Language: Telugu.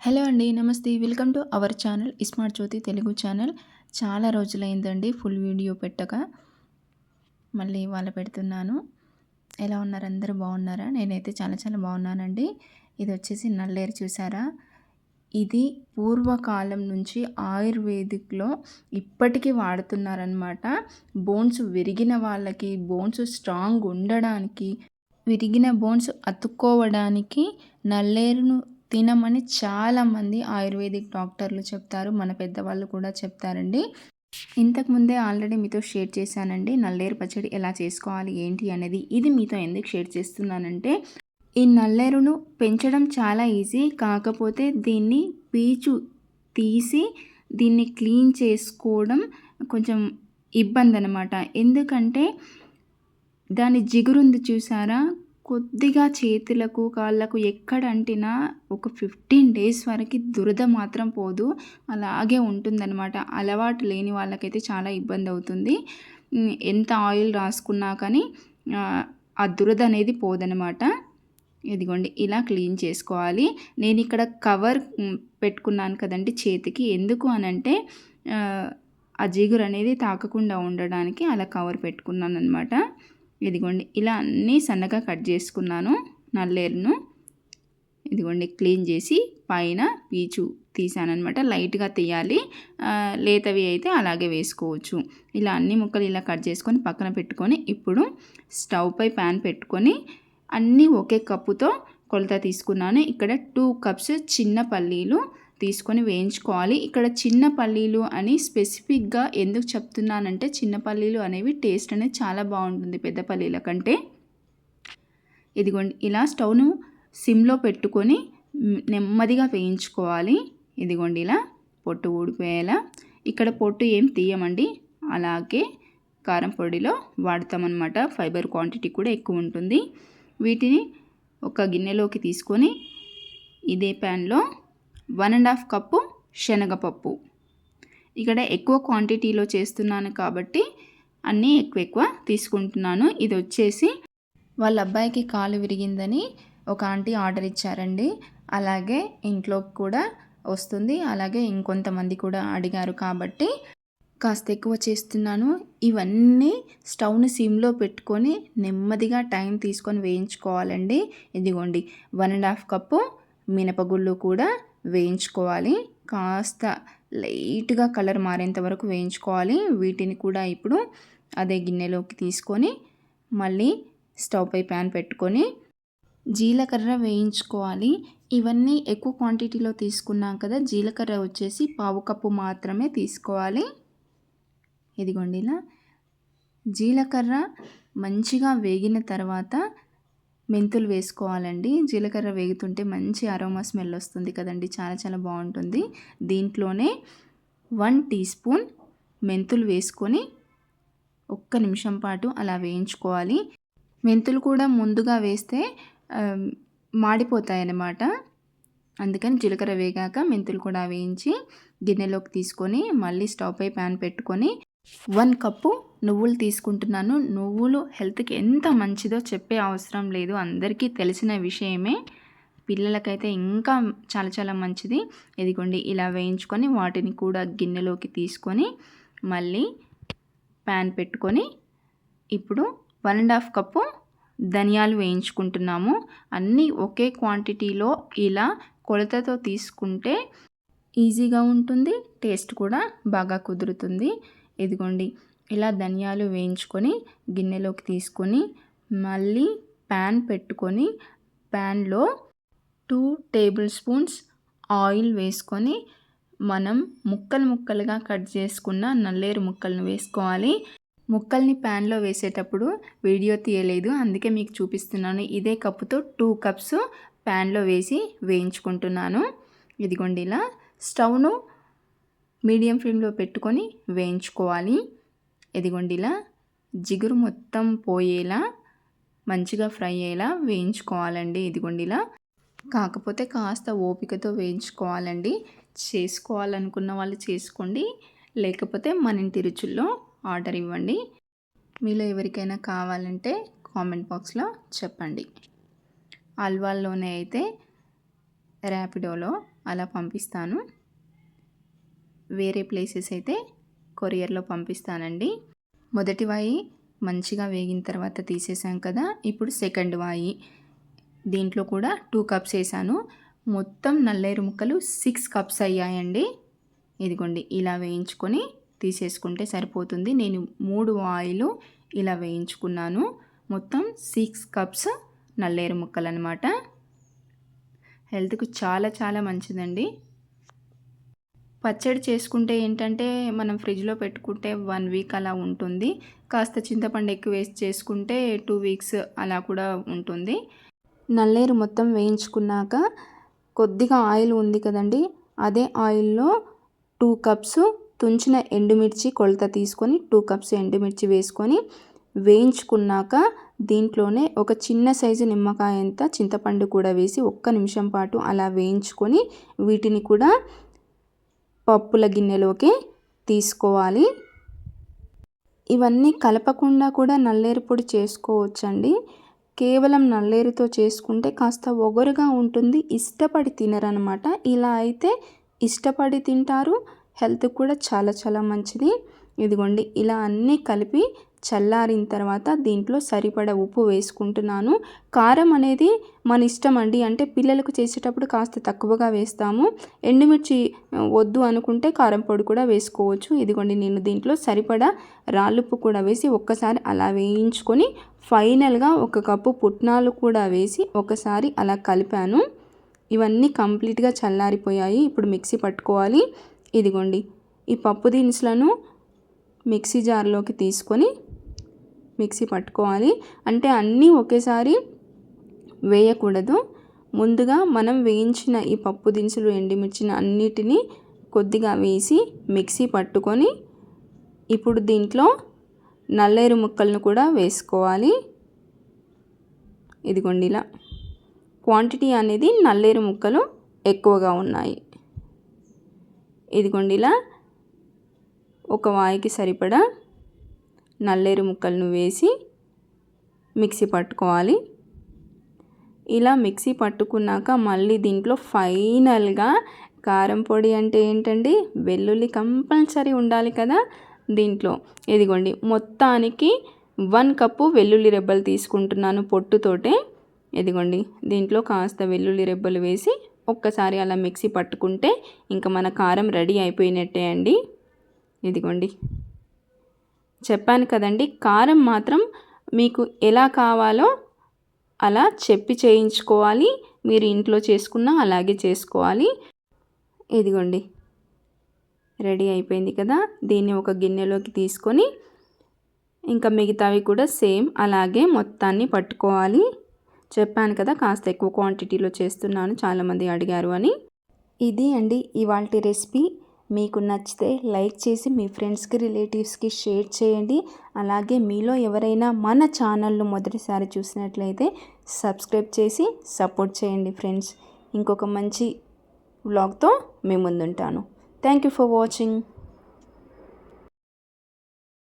హలో అండి నమస్తే. Welcome to our channel smart Jyothi Telugu channel. చాలా రోజులైందండి ఫుల్ వీడియో పెట్టక. మళ్ళీ ఇవాళ పెడుతున్నాను. ఎలా ఉన్నారు? అందరూ బాగున్నారా? నేనైతే చాలా చాలా బాగున్నానండి. ఇది వచ్చేసి నల్లేరు చూసారా? ఇది పూర్వకాలం నుంచి ఆయుర్వేదిక్లో ఇప్పటికీ వాడుతున్నారనమాట బోన్స్ విరిగిన వాళ్ళకి బోన్స్ స్ట్రాంగ్ ఉండడానికి విరిగిన బోన్స్ అతుక్కోవడానికి నల్లేరును తినమని చాలామంది ఆయుర్వేదిక్ డాక్టర్లు చెప్తారు మన పెద్దవాళ్ళు కూడా చెప్తారండి. ఇంతకుముందే ఆల్రెడీ మీతో షేర్ చేశానండి నల్లేరు పచ్చడి ఎలా చేసుకోవాలి ఏంటి అనేది. ఇది మీతో ఎందుకు షేర్ చేస్తున్నానంటే ఈ నల్లేరును పెంచడం చాలా ఈజీ కాకపోతే దీన్ని పీచు తీసి దీన్ని క్లీన్ చేసుకోవడం కొంచెం ఇబ్బంది అనమాట ఎందుకంటే దాని జిగురుంది చూసారా? కొద్దిగా చేతులకు కాళ్ళకు ఎక్కడ అంటినా ఒక ఫిఫ్టీన్ డేస్ వరకు దురద మాత్రం పోదు. అలాగే ఉంటుందన్నమాట. అలవాటు లేని వాళ్ళకైతే చాలా ఇబ్బంది అవుతుంది ఎంత ఆయిల్ రాసుకున్నా కానీ ఆ దురద అనేది పోదనమాట ఇదిగోండి ఇలా క్లీన్ చేసుకోవాలి. నేను ఇక్కడ కవర్ పెట్టుకున్నాను కదండి చేతికి. ఎందుకు అనంటే ఆ జిగురు అనేది తాకకుండా ఉండడానికి అలా కవర్ పెట్టుకున్నాను అనమాట ఇదిగోండి ఇలా అన్నీ సన్నగా కట్ చేసుకున్నాను నల్లేరును. ఇదిగోండి క్లీన్ చేసి పైన పీచు తీసానమాట లైట్గా తీయాలి. లేతవి అయితే అలాగే వేసుకోవచ్చు. ఇలా అన్ని ముక్కలు ఇలా కట్ చేసుకొని పక్కన పెట్టుకొని ఇప్పుడు స్టవ్ పై ప్యాన్ పెట్టుకొని అన్నీ ఒకే కప్పుతో కొలత తీసుకున్నాను. ఇక్కడ టూ కప్స్ చిన్న పల్లీలు తీసుకొని వేయించుకోవాలి. ఇక్కడ చిన్న పల్లీలు అని స్పెసిఫిక్గా ఎందుకు చెప్తున్నానంటే చిన్న పల్లీలు అనేవి టేస్ట్ అనేది చాలా బాగుంటుంది పెద్ద పల్లీల కంటే. ఇదిగోండి ఇలా స్టవ్ను సిమ్లో పెట్టుకొని నెమ్మదిగా వేయించుకోవాలి. ఇదిగోండి ఇలా పొట్టు ఊడిపోయేలా. ఇక్కడ పొట్టు ఏం తీయమండి. అలాగే కారం పొడిలో వాడతామన్నమాట. ఫైబర్ క్వాంటిటీ కూడా ఎక్కువ ఉంటుంది. వీటిని ఒక గిన్నెలోకి తీసుకొని ఇదే ప్యాన్లో వన్ అండ్ హాఫ్ కప్పు శనగపప్పు. ఇక్కడ ఎక్కువ క్వాంటిటీలో చేస్తున్నాను కాబట్టి అన్నీ ఎక్కువ ఎక్కువ తీసుకుంటున్నాను. ఇది వచ్చేసి వాళ్ళ అబ్బాయికి కాలు విరిగిందని ఒక ఆంటీ ఆర్డర్ ఇచ్చారండి. అలాగే ఇంట్లో కూడా వస్తుంది. అలాగే ఇంకొంతమంది కూడా అడిగారు కాబట్టి కాస్త ఎక్కువ చేస్తున్నాను. ఇవన్నీ స్టవ్ని సిమ్లో పెట్టుకొని నెమ్మదిగా టైం తీసుకొని వేయించుకోవాలండి. ఇదిగోండి వన్ అండ్ హాఫ్ కప్పు మినపగుళ్ళు కూడా వేయించుకోవాలి. కాస్త లైట్గా కలర్ మారేంత వరకు వేయించుకోవాలి. వీటిని కూడా ఇప్పుడు అదే గిన్నెలోకి తీసుకొని మళ్ళీ స్టవ్ పై ప్యాన్ పెట్టుకొని జీలకర్ర వేయించుకోవాలి. ఇవన్నీ ఎక్కువ క్వాంటిటీలో తీసుకున్నాం కదా జీలకర్ర వచ్చేసి పావు కప్పు మాత్రమే తీసుకోవాలి. ఇదిగోండి ఇలా జీలకర్ర మంచిగా వేగిన తర్వాత మెంతులు వేసుకోవాలండి. జీలకర్ర వేగుతుంటే మంచి అరోమా స్మెల్ వస్తుంది కదండి. చాలా చాలా బాగుంటుంది. దీంట్లోనే వన్ టీ స్పూన్ మెంతులు వేసుకొని ఒక్క నిమిషం పాటు అలా వేయించుకోవాలి. మెంతులు కూడా ముందుగా వేస్తే మాడిపోతాయి అన్నమాట అందుకని జీలకర్ర వేగాక మెంతులు కూడా వేయించి గిన్నెలోకి తీసుకొని మళ్ళీ స్టవ్ పై ప్యాన్ పెట్టుకొని వన్ కప్పు నువ్వులు తీసుకుంటున్నాను. నువ్వులు హెల్త్కి ఎంత మంచిదో చెప్పే అవసరం లేదు. అందరికీ తెలిసిన విషయమే. పిల్లలకైతే ఇంకా చాలా చాలా మంచిది. ఇదిగోండి ఇలా వేయించుకొని వాటిని కూడా గిన్నెలోకి తీసుకొని మళ్ళీ ప్యాన్ పెట్టుకొని ఇప్పుడు వన్ అండ్ హాఫ్ కప్పు ధనియాలు వేయించుకుంటున్నాము. అన్నీ ఒకే క్వాంటిటీలో ఇలా కొలతతో తీసుకుంటే ఈజీగా ఉంటుంది టేస్ట్ కూడా బాగా కుదురుతుంది. ఇదిగోండి. ఇలా ధనియాలు వేయించుకొని గిన్నెలోకి తీసుకొని మళ్ళీ ప్యాన్ పెట్టుకొని ప్యాన్లో టూ టేబుల్ స్పూన్స్ ఆయిల్ వేసుకొని మనం ముక్కలు ముక్కలుగా కట్ చేసుకున్న నల్లేరు ముక్కలను వేసుకోవాలి. ముక్కల్ని ప్యాన్లో వేసేటప్పుడు వీడియో తీయలేదు అందుకే మీకు చూపిస్తున్నాను. ఇదే కప్పుతో టూ కప్స్ ప్యాన్లో వేసి వేయించుకుంటున్నాను. ఇదిగోండి ఇలా స్టవ్ను మీడియం ఫ్లేమ్లో పెట్టుకొని వేయించుకోవాలి. ఇదిగోండి ఇలా జిగురు మొత్తం పోయేలా మంచిగా ఫ్రై అయ్యేలా వేయించుకోవాలండి. ఇదిగోండి ఇలా కాకపోతే కాస్త ఓపికతో వేయించుకోవాలండి. చేసుకోవాలనుకున్న వాళ్ళు చేసుకోండి. లేకపోతే మన ఇంటి రుచుల్లో ఆర్డర్ ఇవ్వండి. మీలో ఎవరికైనా కావాలంటే కామెంట్ బాక్స్లో చెప్పండి. అల్వాల్లోనే అయితే ర్యాపిడోలో అలా పంపిస్తాను. వేరే ప్లేసెస్ అయితే కొరియర్లో పంపిస్తానండి. మొదటి వాయి మంచిగా వేగిన తర్వాత తీసేసాం కదా ఇప్పుడు సెకండ్ వాయి. దీంట్లో కూడా టూ కప్స్ వేసాను. మొత్తం నల్లేరు ముక్కలు సిక్స్ కప్స్ అయ్యాయండి. ఇదిగోండి ఇలా వేయించుకొని తీసేసుకుంటే సరిపోతుంది. నేను మూడు ఆయిలు ఇలా వేయించుకున్నాను. మొత్తం సిక్స్ కప్స్ నల్లేరు ముక్కలు అనమాట హెల్త్కు చాలా చాలా మంచిదండి. పచ్చడి చేసుకుంటే ఏంటంటే మనం ఫ్రిడ్జ్లో పెట్టుకుంటే వన్ వీక్ అలా ఉంటుంది. కాస్త చింతపండు ఎక్కువ వేసి చేసుకుంటే టూ వీక్స్ అలా కూడా ఉంటుంది. నల్లేరు మొత్తం వేయించుకున్నాక కొద్దిగా ఆయిల్ ఉంది కదండి అదే ఆయిల్లో టూ కప్స్ తుంచిన ఎండుమిర్చి కొలత తీసుకొని టూ కప్స్ ఎండుమిర్చి వేసుకొని వేయించుకున్నాక దీంట్లోనే ఒక చిన్న సైజు నిమ్మకాయ అంత చింతపండు కూడా వేసి ఒక్క నిమిషం పాటు అలా వేయించుకొని వీటిని కూడా పప్పుల గిన్నెలోకి తీసుకోవాలి. ఇవన్నీ కలపకుండా కూడా నల్లేరు పొడి చేసుకోవచ్చండి. కేవలం నల్లేరుతో చేసుకుంటే కాస్త ఒగరుగా ఉంటుంది ఇష్టపడి తినరనమాట. ఇలా అయితే ఇష్టపడి తింటారు హెల్త్ కూడా చాలా చాలా మంచిది. ఇదిగోండి ఇలా అన్నీ కలిపి చల్లారిన తర్వాత దీంట్లో సరిపడ ఉప్పు వేసుకుంటున్నాను. కారం అనేది మన ఇష్టం అండి. అంటే పిల్లలకు చేసేటప్పుడు కాస్త తక్కువగా వేస్తాము. ఎండుమిర్చి వద్దు అనుకుంటే కారం పొడి కూడా వేసుకోవచ్చు. ఇదిగోండి నేను దీంట్లో సరిపడా రాళ్ళుప్పు కూడా వేసి ఒక్కసారి అలా వేయించుకొని ఫైనల్గా ఒక కప్పు పుట్నాలు కూడా వేసి ఒకసారి అలా కలిపాను. ఇవన్నీ కంప్లీట్గా చల్లారిపోయాయి. ఇప్పుడు మిక్సీ పట్టుకోవాలి. ఇదిగోండి ఈ పప్పు దినుసులను మిక్సీ జార్లోకి తీసుకొని మిక్సీ పట్టుకోవాలి. అంటే అన్నీ ఒకేసారి వేయకూడదు. ముందుగా మనం వేయించిన ఈ పప్పు దినుసులు ఎండిమిర్చిన అన్నిటినీ కొద్దిగా వేసి మిక్సీ పట్టుకొని ఇప్పుడు దీంట్లో నల్లేరు ముక్కలను కూడా వేసుకోవాలి. ఇదిగోండి ఇలా. క్వాంటిటీ అనేది నల్లేరు ముక్కలు ఎక్కువగా ఉన్నాయి. ఇదిగోండి ఇలా. ఒక వాయికి సరిపడా నల్లేరు ముక్కలను వేసి మిక్సీ పట్టుకోవాలి. ఇలా మిక్సీ పట్టుకున్నాక మళ్ళీ దీంట్లో ఫైనల్గా కారం పొడి అంటే ఏంటండి? వెల్లుల్లి కంపల్సరీ ఉండాలి కదా దీంట్లో. ఇదిగోండి మొత్తానికి వన్ కప్పు వెల్లుల్లి రెబ్బలు తీసుకుంటున్నాను పొట్టుతోటే. ఇదిగోండి దీంట్లో కాస్త వెల్లుల్లి రెబ్బలు వేసి ఒక్కసారి అలా మిక్సీ పట్టుకుంటే ఇంకా మన కారం రెడీ అయిపోయినట్టే అండి. ఇదిగోండి. చెప్పాను కదండి. కారం మాత్రం మీకు ఎలా కావాలో అలా చెప్పి చేయించుకోవాలి. మీరు ఇంట్లో చేసుకున్నా అలాగే చేసుకోవాలి. ఇదిగోండి. రెడీ అయిపోయింది కదా. దీన్ని ఒక గిన్నెలోకి తీసుకొని ఇంకా మిగతావి కూడా సేమ్ అలాగే మొత్తాన్ని పట్టుకోవాలి. చెప్పాను కదా కాస్త ఎక్కువ క్వాంటిటీలో చేస్తున్నాను. చాలామంది అడిగారు అని. ఇది అండి ఇవాళ రెసిపీ. మీకు నచ్చితే లైక్ చేసి మీ ఫ్రెండ్స్కి రిలేటివ్స్కి షేర్ చేయండి. అలాగే మీలో ఎవరైనా మన ఛానల్ను మొదటిసారి చూసినట్లయితే సబ్స్క్రైబ్ చేసి సపోర్ట్ చేయండి ఫ్రెండ్స్. ఇంకొక మంచి వ్లాగ్తో మీ ముందుంటాను. Thank you for watching.